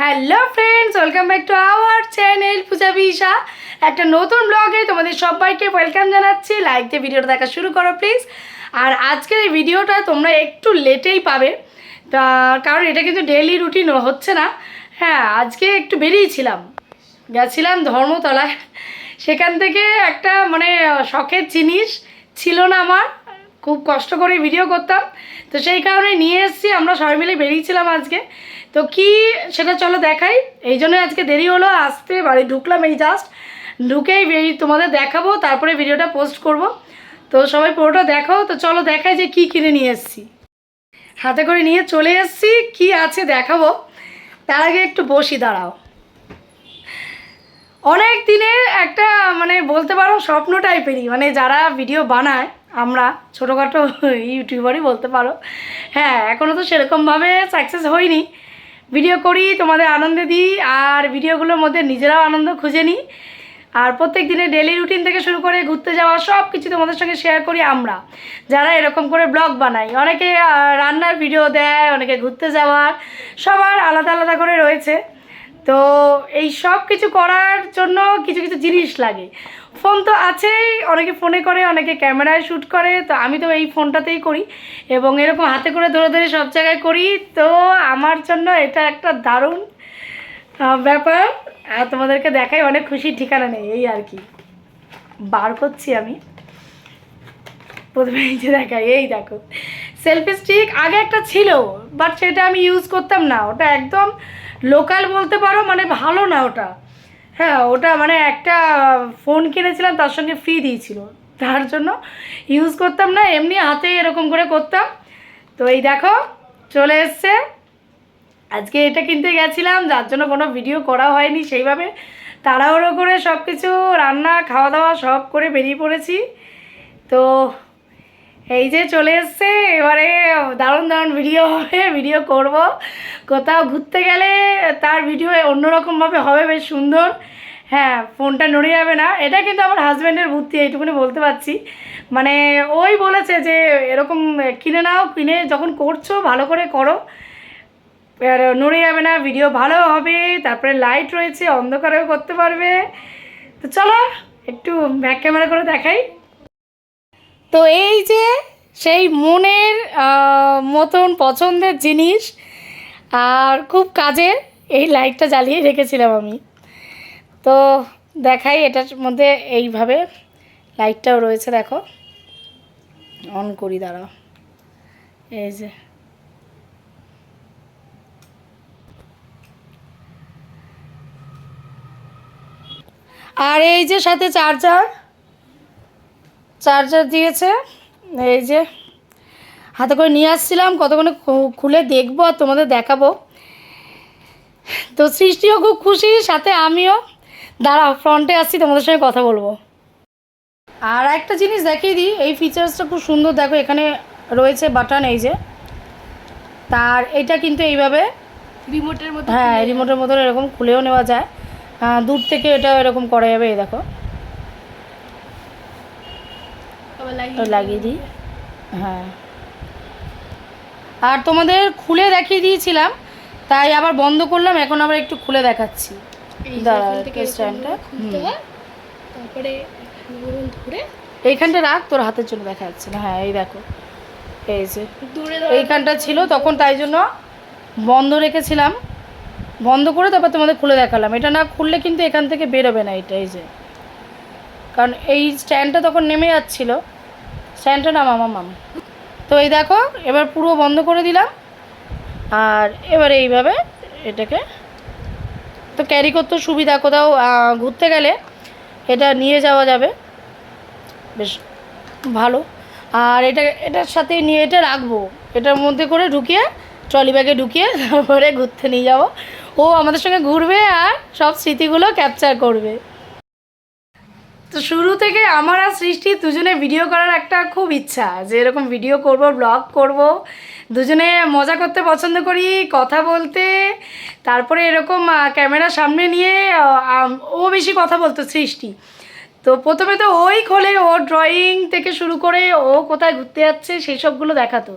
Hello friends welcome back to our channel Puja বিশা একটা নতুন ব্লগে তোমাদের সবাইকে ওয়েলকাম জানাচ্ছি। লাইক দিয়ে ভিডিওটা দেখা শুরু করো প্লিজ আর আজকের এই ভিডিওটা তোমরা একটু লেটেই পাবে। কারণ এটা কিন্তু ডেলি রুটিন হচ্ছে না। হ্যাঁ আজকে একটু বেরিয়েছিলাম গেছিলাম ধর্মতলায়। সেখান থেকে একটা মানে শখের জিনিস ছিল না আমার। খুব কষ্ট করে ভিডিও করতাম। তো সেই কারণে নিয়ে এসেছি। আমরা সবাই মিলে বেরিয়েছিলাম আজকে। তো কি সেটা চলো দেখাই। এই জন্য আজকে দেরি হলো, আসতে বাড়ি ঢুকলাম এই জাস্ট ঢুকেই তোমাদের দেখাবো, তারপরে ভিডিওটা পোস্ট করব। তো সবাই পুরোটা দেখো, তো চলো দেখাই যে কি কিনে নিয়ে এসেছি। হাতে করে নিয়ে চলে এসেছি, কি আছে দেখাবো। তার আগে একটু বসি, দাঁড়াও। অনেক দিনের একটা মানে বলতে পারো স্বপ্ন টাইপেরই মানে যারা ভিডিও বানায়, আমরা ছোটোখাটো ইউটিউবারই বলতে পারো। হ্যাঁ এখনও তো সেরকমভাবে সাকসেস হয়নি। ভিডিও করি, তোমাদের আনন্দে দিই, আর ভিডিওগুলোর মধ্যে নিজেরাও আনন্দ খুঁজে নিই। আর প্রত্যেক দিনে ডেলি রুটিন থেকে শুরু করে ঘুরতে যাওয়া সব কিছু তোমাদের সঙ্গে শেয়ার করি আমরা। যারা এরকম করে ব্লগ বানাই অনেকে রান্নার ভিডিও দেয়, অনেকে ঘুরতে যাওয়ার, সবার আলাদা আলাদা করে রয়েছে। তো এই সব কিছু করার জন্য কিছু কিছু জিনিস লাগে। ফোন তো আছেই, অনেকে ফোনে করে, অনেকে ক্যামেরায় শ্যুট করে, তো আমি তো এই ফোনটাতেই করি। এবং এরকম হাতে করে ধরে ধরে সব জায়গায় করি, তো আমার জন্য এটা একটা দারুণ ব্যাপার। আর তোমাদেরকে দেখাই, অনেক খুশির ঠিকানা নেই, এই আর কি। বার করছি আমি। প্রথমে যে দেখাই, এই দেখো। সেলফি স্টিক আগে একটা ছিল, বাট সেটা আমি ইউজ করতাম না। ওটা একদম লোকাল বলতে পারো মানে ভালো না ওটা। হ্যাঁ ওটা মানে একটা ফোন কিনেছিলাম, তার সঙ্গে ফ্রি দিয়েছিল। তার জন্য ইউজ করতাম না, এমনি হাতে এরকম করে করতাম। তো এই দেখো, চলে এসছে। আজকে এটা কিনতে গেছিলাম, যার জন্য কোনো ভিডিও করা হয়নি সেইভাবে। তাড়াহুড়ো করে সব কিছু রান্না খাওয়া দাওয়া সব করে বেরিয়ে পড়েছি। তো এই যে চলে এসছে, এবারে দারুণ দারুণ ভিডিও হবে ভিডিও করব। কোথাও ঘুরতে গেলে তার ভিডিও অন্যরকমভাবে হবে, বেশ সুন্দর। হ্যাঁ ফোনটা নড়ে যাবে না। এটা কিন্তু আমার হাজব্যান্ডের বুদ্ধি, এইটুকুনি বলতে পারছি। মানে ওই বলেছে যে, এরকম কিনে নাও, কিনে যখন করছ, ভালো করে করো। নড়ে যাবে না ভিডিও ভালো হবে, তারপরে লাইট রয়েছে, অন্ধকারেও করতে পারবে। তো চলো, একটু ব্যাক ক্যামেরা করে দেখাই। তো এই যে সেই মনের মতন পছন্দের জিনিস আর খুব কাজের, এই লাইটটা জ্বালিয়ে রেখেছিলাম আমি। তো দেখাই এটার মধ্যে এইভাবে লাইটটাও রয়েছে, দেখো। অন করি, দাঁড়াও। এই যে। আর এই যে সাথে চার্জার চার্জার দিয়েছে এই যে হাতে করে নিয়ে আসছিলাম কতক্ষণে খুলে দেখব আর তোমাদের দেখাবো। তো সৃষ্টিও খুব খুশি সাথে আমিও। দাঁড়াও ফ্রন্টে আসছি তোমাদের সঙ্গে কথা বলব। আর একটা জিনিস দেখিয়ে দিই এই ফিচার্সটা খুব সুন্দর দেখো এখানে রয়েছে বাটন এই যে। তার এটা কিন্তু এইভাবে রিমোটের মতো হ্যাঁ রিমোটের মতন এরকম খুলেও নেওয়া যায়। দূর থেকে এটা এরকম করা যাবে এই দেখো আবার লাগিয়ে দিই। হ্যাঁ। আর তোমাদের খুলে দেখিয়ে দিয়েছিলাম তাই আবার বন্ধ করলাম এখন আবার একটু খুলে দেখাচ্ছি। তারপরে এইখানটা রাখ তোর হাতের জন্য দেখা যাচ্ছে না। হ্যাঁ এই দেখো। এই যে এইখানটা ছিল তখন তাই জন্য বন্ধ রেখেছিলাম। বন্ধ করে তারপর তোমাদের খুলে দেখালাম। এটা না খুললে কিন্তু এখান থেকে বেরোবে না এটা এই যে। কারণ এই স্ট্যান্ডটা তখন নেমে যাচ্ছিল। স্ট্যান্ডটা নাম আমার মাম। তো এই দেখো, এবার পুরো বন্ধ করে দিলাম। আর এবার এইভাবে এটাকে তো ক্যারি করতে সুবিধা কোথাও ঘুরতে গেলে এটা নিয়ে যাওয়া যাবে। বেশ ভালো। আর এটা, এটার সাথে নিয়ে এটা রাখব। এটার মধ্যে করে ঢুকিয়ে ট্রলি ব্যাগে ঢুকিয়ে তারপরে ঘুরতে নিয়ে যাব। ও আমাদের সঙ্গে ঘুরবে আর সব স্মৃতিগুলো ক্যাপচার করবে। তো শুরু থেকে আমার আর সৃষ্টি দুজনে ভিডিও করার একটা খুব ইচ্ছা যে এরকম ভিডিও করব ব্লগ করব। দুজনে মজা করতে পছন্দ করি, কথা বলতে। তারপরে এরকম ক্যামেরা সামনে নিয়ে ও বেশি কথা বলতো, সৃষ্টি। তো প্রথমে তো ওই খোলে, ও ড্রয়িং থেকে শুরু করে ও কোথায় ঘুরতে যাচ্ছে সেই সবগুলো দেখাতো।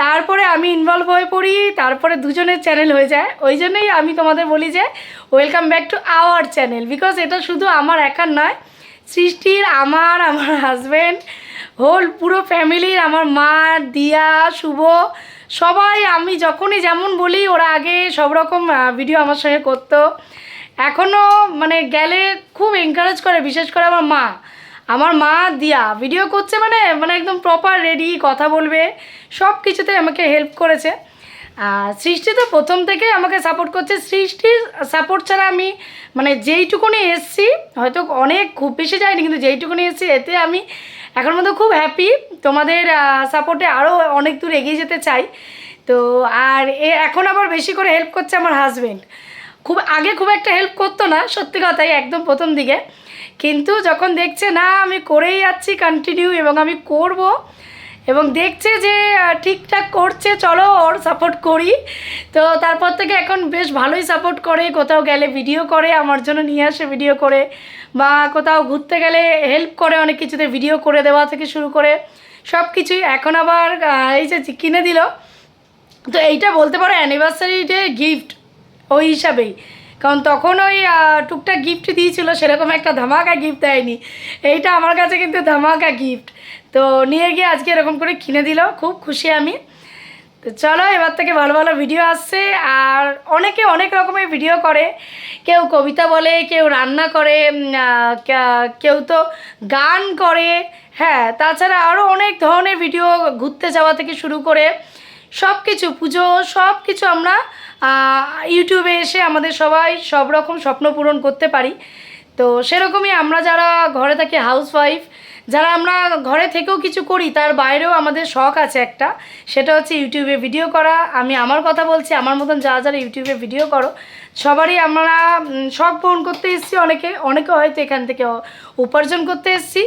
তারপরে আমি ইনভলভ হয়ে পড়ি, তারপরে দুজনের চ্যানেল হয়ে যায়। ওই জন্যই আমি তোমাদের বলি যে welcome back to our channel because এটা শুধু আমার একার নয় সৃষ্টির, আমার আমার হাজব্যান্ড হোল পুরো ফ্যামিলির, আমার মা, দিয়া, শুভ, সবাই আমি যখনই যেমন বলি, ওরা আগে সব রকম ভিডিও আমার সঙ্গে করতো। এখনও মানে গেলে খুব এনকারেজ করে, বিশেষ করে আমার মা। আমার মা, দিয়া ভিডিও করছে মানে মানে একদম প্রপার রেডি কথা বলবে সব কিছুতে আমাকে হেল্প করেছে। সৃষ্টি তো প্রথম থেকে আমাকে সাপোর্ট করছে। সৃষ্টির সাপোর্ট ছাড়া আমি মানে যেইটুকুনি এসছি, হয়তো অনেক খুব বেশি যায়নি, কিন্তু যেইটুকুনি এসছি, এতে আমি এখন মতো খুব হ্যাপি তোমাদের সাপোর্টে আরও অনেক দূর এগিয়ে যেতে চাই। তো আর এ এখন আবার বেশি করে হেল্প করছে আমার হাজবেন্ড খুব আগে খুব একটা হেল্প করতো না, সত্যি কথাই একদম প্রথম দিকে। কিন্তু যখন দেখছে, না, আমি করেই যাচ্ছি কন্টিনিউ এবং আমি করব এবং দেখছে যে ঠিকঠাক করছে, চলো ওর সাপোর্ট করি। তো তারপর থেকে এখন বেশ ভালোই সাপোর্ট করে, কোথাও গেলে ভিডিও করে, আমার জন্য নিয়ে আসে ভিডিও করে, বা কোথাও ঘুরতে গেলে হেল্প করে অনেক কিছুতে ভিডিও করে দেওয়া থেকে শুরু করে সব কিছুই এখন আবার এই যে কিনে দিল, তো এইটা বলতে পারো অ্যানিভার্সারি ডে গিফট ওই হিসাবেই। কারণ তখন ওই টুকটাক গিফট দিয়েছিল, সেরকম একটা ধামাকা গিফট দেয়নি। এইটা আমার কাছে কিন্তু ধামাকা গিফট তো নিয়ে গিয়ে আজকে এরকম করে কিনে দিল, খুব খুশি আমি। তো চলো, এবার থেকে ভালো ভালো ভিডিও আসছে, আর অনেকে অনেক রকমের ভিডিও করে। কেউ কবিতা বলে, কেউ রান্না করে কেউ তো গান করে। হ্যাঁ তাছাড়া আরও অনেক ধরনের ভিডিও ঘুরতে যাওয়া থেকে শুরু করে। সব কিছু পুজো সব কিছু আমরা ইউটিউবে এসে আমাদের সবাই সব রকম স্বপ্ন পূরণ করতে পারি। তো সেরকমই আমরা যারা ঘরে থাকি হাউস ওয়াইফ যারা আমরা ঘরে থেকেও কিছু করি, তার বাইরেও আমাদের শখ আছে একটা। সেটা হচ্ছে ইউটিউবে ভিডিও করা। আমি আমার কথা বলছি, আমার মতন যারা যারা ইউটিউবে ভিডিও করো, সবারই আমরা শখ পূরণ করতে এসেছি অনেকে। অনেকে হয়তো এখান থেকে উপার্জন করতে এসেছি।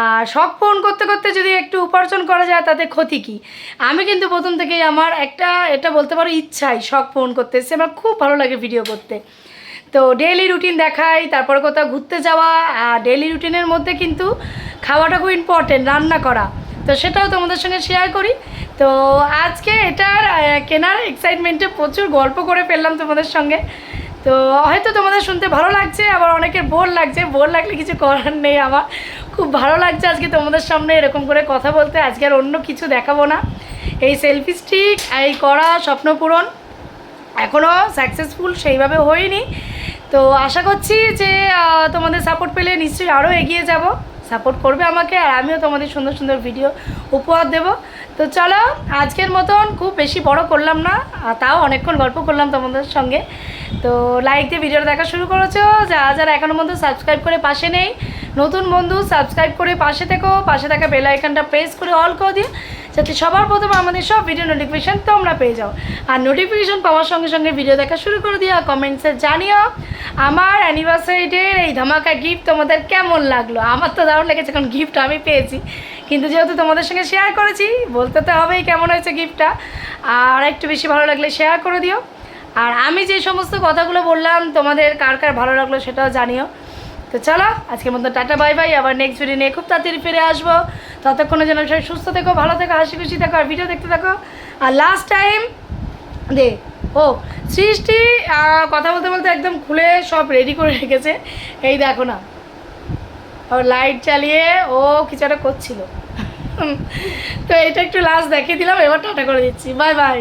আর শখ পূরণ করতে করতে যদি একটু উপার্জন করা যায়, তাতে ক্ষতি কী? আমি কিন্তু প্রথম থেকেই আমার একটা, এটা বলতে পারো, ইচ্ছাই শখ পূরণ করতে এসেছি। আমার খুব ভালো লাগে ভিডিও করতে। তো ডেইলি রুটিন দেখাই, তারপরে কোথাও ঘুরতে যাওয়া ডেইলি রুটিনের মধ্যে কিন্তু খাওয়াটা খুব ইম্পর্টেন্ট রান্না করা। তো সেটাও তোমাদের সঙ্গে শেয়ার করি। তো আজকে এটার কেনার এক্সাইটমেন্টে প্রচুর গল্প করে ফেললাম তোমাদের সঙ্গে। তো হয়তো তোমাদের শুনতে ভালো লাগছে, আবার অনেকের বোর লাগছে। বোর লাগলে কিছু করার নেই আমার। খুব ভালো লাগছে আজকে তোমাদের সামনে এরকম করে কথা বলতে। আজকে আর অন্য কিছু দেখাবো না। এই সেলফি স্টিক এই করা স্বপ্ন পূরণ এখনও সাকসেসফুল সেইভাবে হয়নি। তো আশা করছি যে তোমাদের সাপোর্ট পেলে নিশ্চয়ই আরও এগিয়ে যাব। সাপোর্ট করবে আমাকে আর আমিও তোমাদের সুন্দর সুন্দর ভিডিও উপহার দেব। তো চলো, আজকের মতন খুব বেশি বড় করলাম না তাও অনেকক্ষণ গল্প করলাম তোমাদের সঙ্গে। তো লাইক দিয়ে ভিডিওটা দেখা শুরু করেছ যারা যারা এখনও মধ্যে সাবস্ক্রাইব করে পাশে নেই, নতুন বন্ধু সাবস্ক্রাইব করে পাশে থেকো, পাশে থাকা বেল আইকনটা প্রেস করে অল করে দিও। যাতে সবার প্রথমে আমাদের সব ভিডিও নোটিফিকেশান তোমরা পেয়ে যাও। আর নোটিফিকেশান পাওয়ার সঙ্গে সঙ্গে ভিডিও দেখা শুরু করে দিও কমেন্টসে জানিও আমার অ্যানিভার্সারি ডের এই ধামাকা গিফট তোমাদের কেমন লাগল? আমার তো দারুণ লেগেছে, কারণ গিফট আমি পেয়েছি। কিন্তু যেহেতু তোমাদের সঙ্গে শেয়ার করেছি, বলতে তো হবেই কেমন হয়েছে গিফটটা আর একটু বেশি ভালো লাগলে শেয়ার করে দিও। আর আমি যে সমস্ত কথাগুলো বললাম, তোমাদের কার কার ভালো লাগল সেটাও জানিও। তো চলো, আজকের মতো টাটা বাই বাই আবার নেক্সট ভিডিও নিয়ে খুব তাড়াতাড়ি ফিরে আসব। ততক্ষণে যেন সবাই সুস্থ থেকো, ভালো থেকো, হাসি খুশি থাকো, আর ভিডিও দেখতে থাকো। আর লাস্ট টাইম দে, ও, সৃষ্টি কথা বলতে বলতে একদম খুলে সব রেডি করে রেখেছে। এই দেখো না। ও লাইট চালিয়ে ও কিছু একটা করছিল। তো এটা একটু লাস্ট দেখিয়ে দিলাম, এবার টাটা করে দিচ্ছি। Bye bye